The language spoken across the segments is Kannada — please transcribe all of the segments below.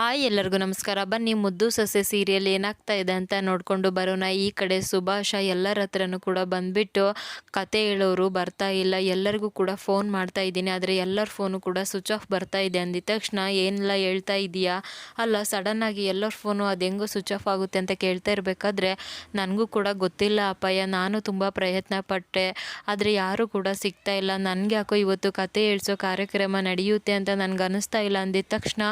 ಹಾಯ್ ಎಲ್ಲರಿಗೂ ನಮಸ್ಕಾರ. ಬನ್ನಿ ಮುದ್ದು ಸೊಸೆ ಸೀರಿಯಲ್ ಏನಾಗ್ತಾ ಇದೆ ಅಂತ ನೋಡಿಕೊಂಡು ಬರೋಣ. ಈ ಕಡೆ ಸುಭಾಷ ಎಲ್ಲರ ಹತ್ರನೂ ಕೂಡ ಬಂದ್ಬಿಟ್ಟು ಕತೆ ಹೇಳೋರು ಬರ್ತಾ ಇಲ್ಲ. ಎಲ್ಲರಿಗೂ ಕೂಡ ಫೋನ್ ಮಾಡ್ತಾ ಇದ್ದೀನಿ. ಆದರೆ ಎಲ್ಲರ ಫೋನು ಕೂಡ ಸ್ವಿಚ್ ಆಫ್ ಬರ್ತಾ ಇದೆ ಅಂದಿದ ತಕ್ಷಣ. ಏನೆಲ್ಲ ಹೇಳ್ತಾ ಇದೆಯಾ ಅಲ್ಲ ಸಡನ್ನಾಗಿ ಎಲ್ಲರ ಫೋನು ಅದು ಹೆಂಗೋ ಸ್ವಿಚ್ ಆಫ್ ಆಗುತ್ತೆ ಅಂತ ಕೇಳ್ತಾ ಇರಬೇಕಾದ್ರೆ ನನಗೂ ಕೂಡ ಗೊತ್ತಿಲ್ಲ ಅಪ್ಪಯ್ಯ. ನಾನು ತುಂಬ ಪ್ರಯತ್ನ ಪಟ್ಟೆ. ಆದರೆ ಯಾರೂ ಕೂಡ ಸಿಗ್ತಾ ಇಲ್ಲ. ನನಗೆ ಯಾಕೋ ಇವತ್ತು ಕತೆ ಹೇಳ್ಸೋ ಕಾರ್ಯಕ್ರಮ ನಡೆಯುತ್ತೆ ಅಂತ ನನಗೆ ಅನ್ನಿಸ್ತಾ ಇಲ್ಲ ಅಂದಿದ ತಕ್ಷಣ.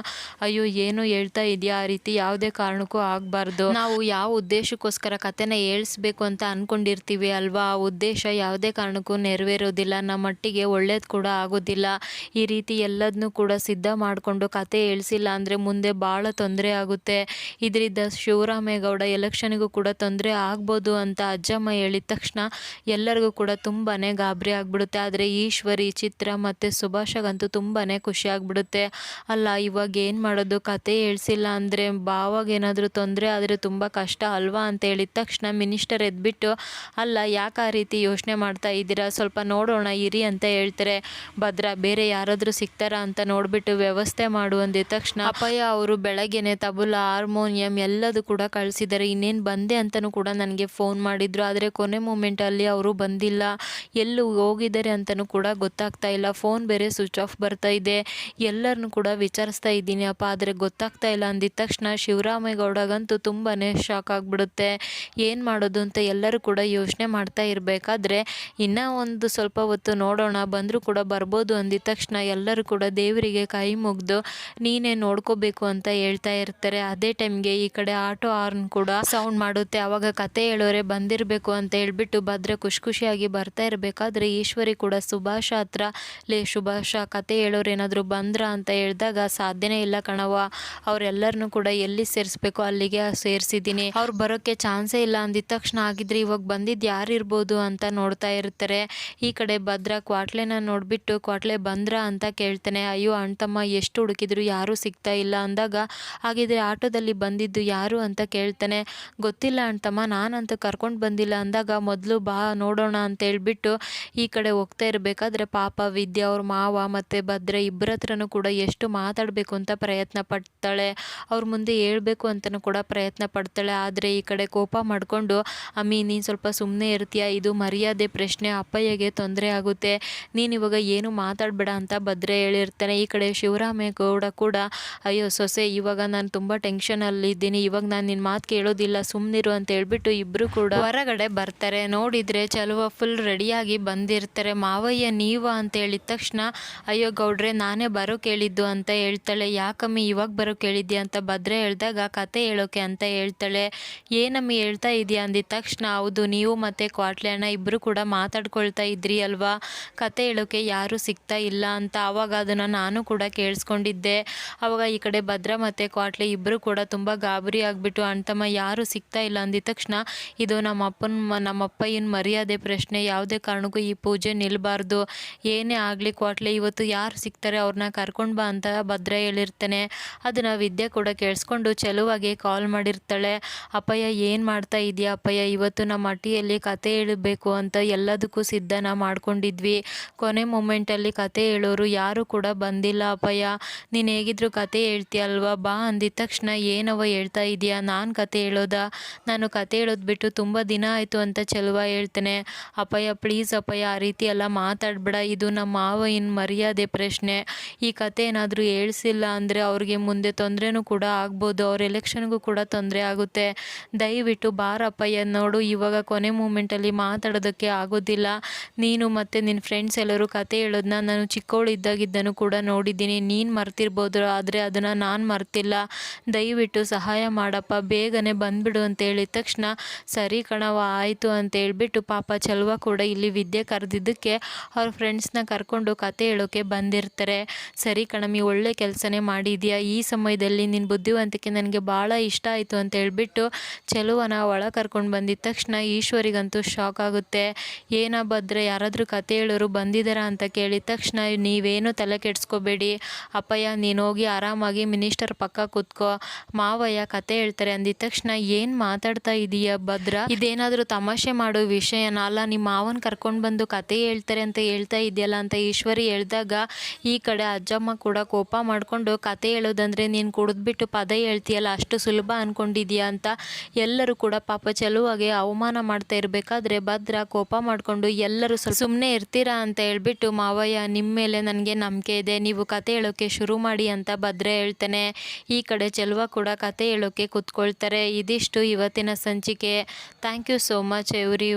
ಅಯ್ಯೋ, ಏನು ಹೇಳ್ತಾ ಇದೆಯಾ? ಆ ರೀತಿ ಯಾವುದೇ ಕಾರಣಕ್ಕೂ ಆಗಬಾರ್ದು. ನಾವು ಯಾವ ಉದ್ದೇಶಕ್ಕೋಸ್ಕರ ಕಥೆನ ಹೇಳ್ಸ್ಬೇಕು ಅಂತ ಅಂದ್ಕೊಂಡಿರ್ತೀವಿ ಅಲ್ವಾ? ಆ ಉದ್ದೇಶ ಯಾವುದೇ ಕಾರಣಕ್ಕೂ ನೆರವೇರೋದಿಲ್ಲ. ನಮ್ಮ ಮಟ್ಟಿಗೆ ಒಳ್ಳೇದು ಕೂಡ ಆಗೋದಿಲ್ಲ. ಈ ರೀತಿ ಎಲ್ಲದನ್ನೂ ಕೂಡ ಸಿದ್ಧ ಮಾಡಿಕೊಂಡು ಕತೆ ಹೇಳ್ಸಿಲ್ಲ ಅಂದರೆ ಮುಂದೆ ಭಾಳ ತೊಂದರೆ ಆಗುತ್ತೆ. ಇದರಿಂದ ಶಿವರಾಮೇಗೌಡ ಎಲೆಕ್ಷನ್ಗೂ ಕೂಡ ತೊಂದರೆ ಆಗ್ಬೋದು ಅಂತ ಅಜ್ಜಮ್ಮ ಹೇಳಿದ ತಕ್ಷಣ ಎಲ್ಲರಿಗೂ ಕೂಡ ತುಂಬಾ ಗಾಬರಿ ಆಗಿಬಿಡುತ್ತೆ. ಆದರೆ ಈಶ್ವರಿ, ಚಿತ್ರ ಮತ್ತು ಸುಭಾಷಗಂತೂ ತುಂಬಾ ಖುಷಿ ಆಗಿಬಿಡುತ್ತೆ. ಅಲ್ಲ, ಇವಾಗ ಏನು ಮಾಡೋದು? ಕತೆ ಹೇಳ್ಸಿಲ್ಲ ಅಂದರೆ ಬಾವಾಗ ಏನಾದರೂ ತೊಂದರೆ ಆದರೆ ತುಂಬ ಕಷ್ಟ ಅಲ್ವಾ ಅಂತ ಹೇಳಿದ ತಕ್ಷಣ ಮಿನಿಸ್ಟರ್ ಎದ್ಬಿಟ್ಟು, ಅಲ್ಲ, ಯಾಕೆ ಆ ರೀತಿ ಯೋಚನೆ ಮಾಡ್ತಾ ಇದ್ದೀರಾ? ಸ್ವಲ್ಪ ನೋಡೋಣ, ಇರಿ ಅಂತ ಹೇಳ್ತಾರೆ. ಭದ್ರ, ಬೇರೆ ಯಾರಾದರೂ ಸಿಗ್ತಾರಾ ಅಂತ ನೋಡಿಬಿಟ್ಟು ವ್ಯವಸ್ಥೆ ಮಾಡು ಅಂದಿದ ತಕ್ಷಣ ಅಪ್ಪಯ್ಯ ಅವರು ಬೆಳಗ್ಗೆನೆ ತಬಲ, ಹಾರ್ಮೋನಿಯಂ ಎಲ್ಲದು ಕೂಡ ಕಳಿಸಿದ್ದಾರೆ. ಇನ್ನೇನು ಬಂದೆ ಅಂತಲೂ ಕೂಡ ನನಗೆ ಫೋನ್ ಮಾಡಿದರು. ಆದರೆ ಕೊನೆ ಮೂಮೆಂಟಲ್ಲಿ ಅವರು ಬಂದಿಲ್ಲ. ಎಲ್ಲೂ ಹೋಗಿದ್ದಾರೆ ಅಂತಲೂ ಕೂಡ ಗೊತ್ತಾಗ್ತಾ ಇಲ್ಲ. ಫೋನ್ ಬೇರೆ ಸ್ವಿಚ್ ಆಫ್ ಬರ್ತಾ ಇದೆ. ಎಲ್ಲರನ್ನು ಕೂಡ ವಿಚಾರಿಸ್ತಾ ಇದ್ದೀನಿ ಅಪ್ಪ. ಆದರೆ ಗೊತ್ತಾಗ್ತಾ ಇಲ್ಲ ಅಂದಿದ್ದ ತಕ್ಷಣ ಶಿವರಾಮೇಗೌಡಗಂತೂ ತುಂಬಾ ಶಾಕ್ ಆಗಿಬಿಡುತ್ತೆ. ಏನು ಮಾಡೋದು ಅಂತ ಎಲ್ಲರೂ ಕೂಡ ಯೋಚನೆ ಮಾಡ್ತಾ ಇರಬೇಕಾದ್ರೆ ಇನ್ನೂ ಒಂದು ಸ್ವಲ್ಪ ಹೊತ್ತು ನೋಡೋಣ, ಬಂದರೂ ಕೂಡ ಬರ್ಬೋದು ಅಂದಿದ ತಕ್ಷಣ ಎಲ್ಲರೂ ಕೂಡ ದೇವರಿಗೆ ಕೈ ಮುಗ್ದು, ನೀನೇ ನೋಡ್ಕೋಬೇಕು ಅಂತ ಹೇಳ್ತಾ ಇರ್ತಾರೆ. ಅದೇ ಟೈಮ್ಗೆ ಈ ಕಡೆ ಆಟೋ ಆರ್ನ್ ಕೂಡ ಸೌಂಡ್ ಮಾಡುತ್ತೆ. ಆವಾಗ ಕತೆ ಹೇಳೋರೆ ಬಂದಿರಬೇಕು ಅಂತ ಹೇಳ್ಬಿಟ್ಟು ಭದ್ರೆ ಖುಷಿ ಖುಷಿಯಾಗಿ ಬರ್ತಾ ಇರಬೇಕಾದ್ರೆ ಈಶ್ವರಿ ಕೂಡ ಸುಭಾಷ ಹತ್ರ, ಲೇ ಸುಭಾಷ, ಕತೆ ಹೇಳೋರು ಏನಾದರೂ ಬಂದ್ರ? ಅಂತ ಹೇಳಿದಾಗ, ಸಾಧ್ಯನೇ ಇಲ್ಲ ಕಣವ ಅವರೆಲ್ಲರನ್ನೂ ಕೂಡ ಎಲ್ಲಿ ಸೇರಿಸ್ಬೇಕು, ಅಲ್ಲಿಗೆ ಸೇರಿಸಿದ್ದೀನಿ. ಅವ್ರು ಬರೋಕ್ಕೆ ಚಾನ್ಸೇ ಇಲ್ಲ. ಅಂದಿದ ತಕ್ಷಣ ಆಗಿದ್ರೆ ಇವಾಗ ಬಂದಿದ್ದು ಯಾರು ಇರ್ಬೋದು ಅಂತ ನೋಡ್ತಾ ಇರ್ತಾರೆ. ಈ ಕಡೆ ಭದ್ರ ಕ್ವಾಟ್ಲೆನ ನೋಡಿಬಿಟ್ಟು ಕ್ವಾಟ್ಲೆ ಬಂದ್ರ ಅಂತ ಕೇಳ್ತಾನೆ. ಅಯ್ಯೋ ಅಣ್ತಮ್ಮ ಎಷ್ಟು ಹುಡುಕಿದ್ರು ಯಾರೂ ಸಿಗ್ತಾ ಇಲ್ಲ ಅಂದಾಗ, ಹಾಗಿದ್ರೆ ಆಟೋದಲ್ಲಿ ಬಂದಿದ್ದು ಯಾರು ಅಂತ ಕೇಳ್ತಾನೆ. ಗೊತ್ತಿಲ್ಲ ಅಣ್ತಮ್ಮ ನಾನಂತೂ ಕರ್ಕೊಂಡು ಬಂದಿಲ್ಲ ಅಂದಾಗ ಮೊದಲು ಬಾ, ನೋಡೋಣ ಅಂತ ಹೇಳ್ಬಿಟ್ಟು ಈ ಕಡೆ ಹೋಗ್ತಾ ಇರಬೇಕಾದ್ರೆ ಪಾಪ ವಿದ್ಯಾ ಅವ್ರ ಮಾವ ಮತ್ತು ಭದ್ರ ಇಬ್ಬರ ಹತ್ರನೂ ಕೂಡ ಎಷ್ಟು ಮಾತಾಡಬೇಕು ಅಂತ ಪ್ರಯತ್ನ ಪಡ್ತಾಳೆ ಅವ್ರ ಮುಂದೆ ಹೇಳ್ಬೇಕು ಅಂತಲೂ ಕೂಡ ಪ್ರಯತ್ನ ಪಡ್ತಾಳೆ. ಆದರೆ ಈ ಕಡೆ ಕೋಪ ಮಾಡಿಕೊಂಡು, ಅಮ್ಮಿ, ನೀನು ಸ್ವಲ್ಪ ಸುಮ್ಮನೆ ಇರ್ತೀಯ, ಇದು ಮರ್ಯಾದೆ ಪ್ರಶ್ನೆ, ಅಪ್ಪಯ್ಯಗೆ ತೊಂದರೆ ಆಗುತ್ತೆ. ನೀನು ಇವಾಗ ಏನು ಮಾತಾಡಬೇಡ ಅಂತ ಭದ್ರೆ ಹೇಳಿರ್ತಾನೆ. ಈ ಕಡೆ ಶಿವರಾಮೇಗೌಡ ಕೂಡ, ಅಯ್ಯೋ, ಸೊಸೆ, ಇವಾಗ ನಾನು ತುಂಬ ಟೆನ್ಷನಲ್ಲಿದ್ದೀನಿ ಇವಾಗ ನಾನು ನಿನ್ನ ಮಾತು ಕೇಳೋದಿಲ್ಲ ಸುಮ್ಮನಿರು ಅಂತ ಹೇಳ್ಬಿಟ್ಟು ಇಬ್ಬರು ಕೂಡ ಹೊರಗಡೆ ಬರ್ತಾರೆ. ನೋಡಿದರೆ ಚಲುವ ಫುಲ್ ರೆಡಿಯಾಗಿ ಬಂದಿರ್ತಾರೆ. ಮಾವಯ್ಯ, ನೀವ? ಅಂತ ಹೇಳಿದ ತಕ್ಷಣ, ಅಯ್ಯೋ ಗೌಡ್ರೆ, ನಾನೇ ಬರೋ ಕೇಳಿದ್ದು ಅಂತ ಹೇಳ್ತಾಳೆ. ಯಾಕಮ್ಮಿ, ಇವಾಗ ಬರೋ ಕೇಳಿದ್ಯಾ ಅಂತ ಭದ್ರೆ ಹೇಳಿದಾಗ, ಕತೆ ಹೇಳೋಕೆ ಅಂತ ಹೇಳ್ತಾಳೆ. ಏನಮ್ಮಿ ಹೇಳ್ತಾ ಇದೆಯಾ? ಅಂದಿದ ತಕ್ಷಣ, ಹೌದು, ನೀವು ಮತ್ತು ಕ್ವಾಟ್ಲೆ ಅಣ್ಣ ಇಬ್ಬರು ಕೂಡ ಮಾತಾಡ್ಕೊಳ್ತಾ ಇದ್ರಿ ಅಲ್ವಾ? ಕತೆ ಹೇಳೋಕೆ ಯಾರೂ ಸಿಗ್ತಾ ಇಲ್ಲ ಅಂತ ಆವಾಗ ಅದನ್ನು ನಾನು ಕೂಡ ಕೇಳಿಸ್ಕೊಂಡಿದ್ದೆ. ಆವಾಗ ಈ ಕಡೆ ಭದ್ರ ಮತ್ತು ಕ್ವಾಟ್ಲೆ ಇಬ್ಬರು ಕೂಡ ತುಂಬ ಗಾಬರಿ ಆಗಿಬಿಟ್ಟು ಅಣ್ತಮ್ಮ ಯಾರೂ ಸಿಗ್ತಾ ಇಲ್ಲ. ಅಂದಿದ ತಕ್ಷಣ, ಇದು ನಮ್ಮ ಅಪ್ಪನ ನಮ್ಮ ಏನು ಮರ್ಯಾದೆ ಪ್ರಶ್ನೆ. ಯಾವುದೇ ಕಾರಣಕ್ಕೂ ಈ ಪೂಜೆ ನಿಲ್ಲಬಾರ್ದು ಏನೇ ಆಗಲಿ ಕ್ವಾಟ್ಲೆ, ಇವತ್ತು ಯಾರು ಸಿಗ್ತಾರೆ ಅವ್ರನ್ನ ಕರ್ಕೊಂಡು ಬಾ ಅಂತ ಭದ್ರ ಹೇಳಿರ್ತಾನೆ. ಅದನ್ನು ವಿದ್ಯೆ ಕೂಡ ಕೇಳಿಸ್ಕೊಂಡು ಚೆಲುವಾಗಿ ಕಾಲ್ ಮಾಡಿರ್ತಾಳೆ. ಅಪ್ಪಯ್ಯ, ಏನು ಮಾಡ್ತಾ ಇದೆಯಾ ಅಪ್ಪಯ್ಯ? ಇವತ್ತು ನಮ್ಮ ಅಟ್ಟಿಯಲ್ಲಿ ಕತೆ ಹೇಳಬೇಕು ಅಂತ ಎಲ್ಲದಕ್ಕೂ ಸಿದ್ಧನ ಮಾಡ್ಕೊಂಡಿದ್ವಿ. ಕೊನೆ ಮೂಮೆಂಟಲ್ಲಿ ಕತೆ ಹೇಳೋರು ಯಾರೂ ಕೂಡ ಬಂದಿಲ್ಲ ಅಪ್ಪಯ್ಯ. ನೀನು ಹೇಗಿದ್ರು ಕತೆ ಹೇಳ್ತೀಯಲ್ವಾ ಬಾ ಅಂದಿದ ತಕ್ಷಣ ಏನವ ಹೇಳ್ತಾ ಇದೆಯಾ? ನಾನು ಕತೆ ಹೇಳೋದಾ? ನಾನು ಕತೆ ಹೇಳೋದು ಬಿಟ್ಟು ತುಂಬ ದಿನ ಆಯಿತು ಅಂತ ಚೆಲುವ ಹೇಳ್ತೇನೆ. ಅಪ್ಪಯ್ಯ ಪ್ಲೀಸ್ ಅಪ್ಪಯ್ಯ, ಆ ರೀತಿ ಎಲ್ಲ ಮಾತಾಡಬೇಡ. ಇದು ನಮ್ಮ ಮಾವಯ್ಯನ ಮರ್ಯಾದೆ ಪ್ರಶ್ನೆ. ಈ ಕತೆ ಏನಾದರೂ ಹೇಳ್ಸಿಲ್ಲ ಅಂದರೆ ಅವ್ರಿಗೆ ಮುಂದೆ ತೊಂದರೆನೂ ಕೂಡ ಆಗ್ಬೋದು. ಅವ್ರ ಎಲೆಕ್ಷನ್ಗೂ ಕೂಡ ತೊಂದರೆ ಆಗುತ್ತೆ. ದಯವಿಟ್ಟು ಬಾರಪ್ಪಯ್ಯ ನೋಡು, ಇವಾಗ ಕೊನೆ ಮೂಮೆಂಟಲ್ಲಿ ಮಾತಾಡೋದಕ್ಕೆ ಆಗೋದಿಲ್ಲ. ನೀನು ಮತ್ತು ನಿನ್ನ ಫ್ರೆಂಡ್ಸ್ ಎಲ್ಲರೂ ಕತೆ ಹೇಳೋದನ್ನ ನಾನು ಚಿಕ್ಕವಳಿದ್ದಾಗಿದ್ದನು ಕೂಡ ನೋಡಿದ್ದೀನಿ. ನೀನು ಮರ್ತಿರ್ಬೋದು, ಆದರೆ ಅದನ್ನು ನಾನು ಮರ್ತಿಲ್ಲ. ದಯವಿಟ್ಟು ಸಹಾಯ ಮಾಡಪ್ಪ. ಬೇಗನೆ ಬಂದ್ಬಿಡು ಅಂತ ಹೇಳಿದ ತಕ್ಷಣ, ಸರಿ ಕಣವ ಆಯಿತು ಅಂತ ಹೇಳ್ಬಿಟ್ಟು ಪಾಪ ಚಲುವ ಕೂಡ ಇಲ್ಲಿ ವಿದ್ಯೆ ಕರೆದಿದ್ದಕ್ಕೆ ಅವ್ರ ಫ್ರೆಂಡ್ಸ್ನ ಕರ್ಕೊಂಡು ಕತೆ ಹೇಳೋಕ್ಕೆ ಬಂದಿರ್ತಾರೆ. ಸರಿ ಕಣಮಿ ಒಳ್ಳೆ ಕೆಲಸನೇ ಮಾಡಿದ್ಯಾ? ಈ ಸಮಯದಲ್ಲಿ ನಿನ್ನ ಬುದ್ಧಿವಂತಿಕೆ ನನಗೆ ಭಾಳ ಇಷ್ಟ ಆಯಿತು ಅಂತ ಹೇಳ್ಬಿಟ್ಟು ಚೆಲುವನ ಒಳ ಕರ್ಕೊಂಡು ಬಂದಿದ್ದ ತಕ್ಷಣ ಈಶ್ವರಿಗಂತೂ ಶಾಕ್ ಆಗುತ್ತೆ. ಏನ ಭದ್ರೆ, ಯಾರಾದರೂ ಕತೆ ಹೇಳೋರು ಬಂದಿದ್ದಾರಾ ಅಂತ ಕೇಳಿದ ತಕ್ಷಣ ನೀವೇನು ತಲೆ ಕೆಡಿಸ್ಕೋಬೇಡಿ. ಅಪ್ಪಯ್ಯ, ನೀನು ಹೋಗಿ ಆರಾಮಾಗಿ ಮಿನಿಸ್ಟರ್ ಪಕ್ಕ ಕೂತ್ಕೋ. ಮಾವಯ್ಯ ಕತೆ ಹೇಳ್ತಾರೆ ಅಂದಿದ ತಕ್ಷಣ ಏನು ಮಾತಾಡ್ತಾ ಇದೀಯ ಭದ್ರ? ಇದೇನಾದರೂ ತಮಾಷೆ ಮಾಡೋ ವಿಷಯನ? ಅಲ್ಲ ನಿಮ್ಮ ಮಾವನ ಕರ್ಕೊಂಡು ಬಂದು ಕತೆ ಹೇಳ್ತಾರೆ ಅಂತ ಹೇಳ್ತಾ ಇದೆಯಲ್ಲ ಅಂತ ಈಶ್ವರಿ ಹೇಳಿದಾಗ ಈ ಕಡೆ ಅಜ್ಜಮ್ಮ ಕೂಡ ಕೋಪ ಮಾಡಿಕೊಂಡು ಕತೆ ಹೇಳೋದಂದ್ರೆ ಅಂದರೆ ನೀನು ಕುಡಿದ್ಬಿಟ್ಟು ಪದ ಹೇಳ್ತೀಯಲ್ಲ, ಅಷ್ಟು ಸುಲಭ ಅಂದ್ಕೊಂಡಿದ್ಯಾ ಅಂತ ಎಲ್ಲರೂ ಕೂಡ ಪಾಪ ಚೆಲುವಾಗೆ ಅವಮಾನ ಮಾಡ್ತಾ ಇರಬೇಕಾದ್ರೆ ಭದ್ರ ಕೋಪ ಮಾಡಿಕೊಂಡು ಎಲ್ಲರೂ ಸ್ವಲ್ಪ ಸುಮ್ಮನೆ ಇರ್ತೀರಾ ಅಂತ ಹೇಳ್ಬಿಟ್ಟು, ಮಾವಯ್ಯ ನಿಮ್ಮ ಮೇಲೆ ನನಗೆ ನಂಬಿಕೆ ಇದೆ, ನೀವು ಕತೆ ಹೇಳೋಕ್ಕೆ ಶುರು ಮಾಡಿ ಅಂತ ಭದ್ರ ಹೇಳ್ತಾನೆ. ಈ ಕಡೆ ಚೆಲುವ ಕೂಡ ಕತೆ ಹೇಳೋಕ್ಕೆ ಕೂತ್ಕೊಳ್ತಾರೆ. ಇದಿಷ್ಟು ಇವತ್ತಿನ ಸಂಚಿಕೆ. Thank you so much every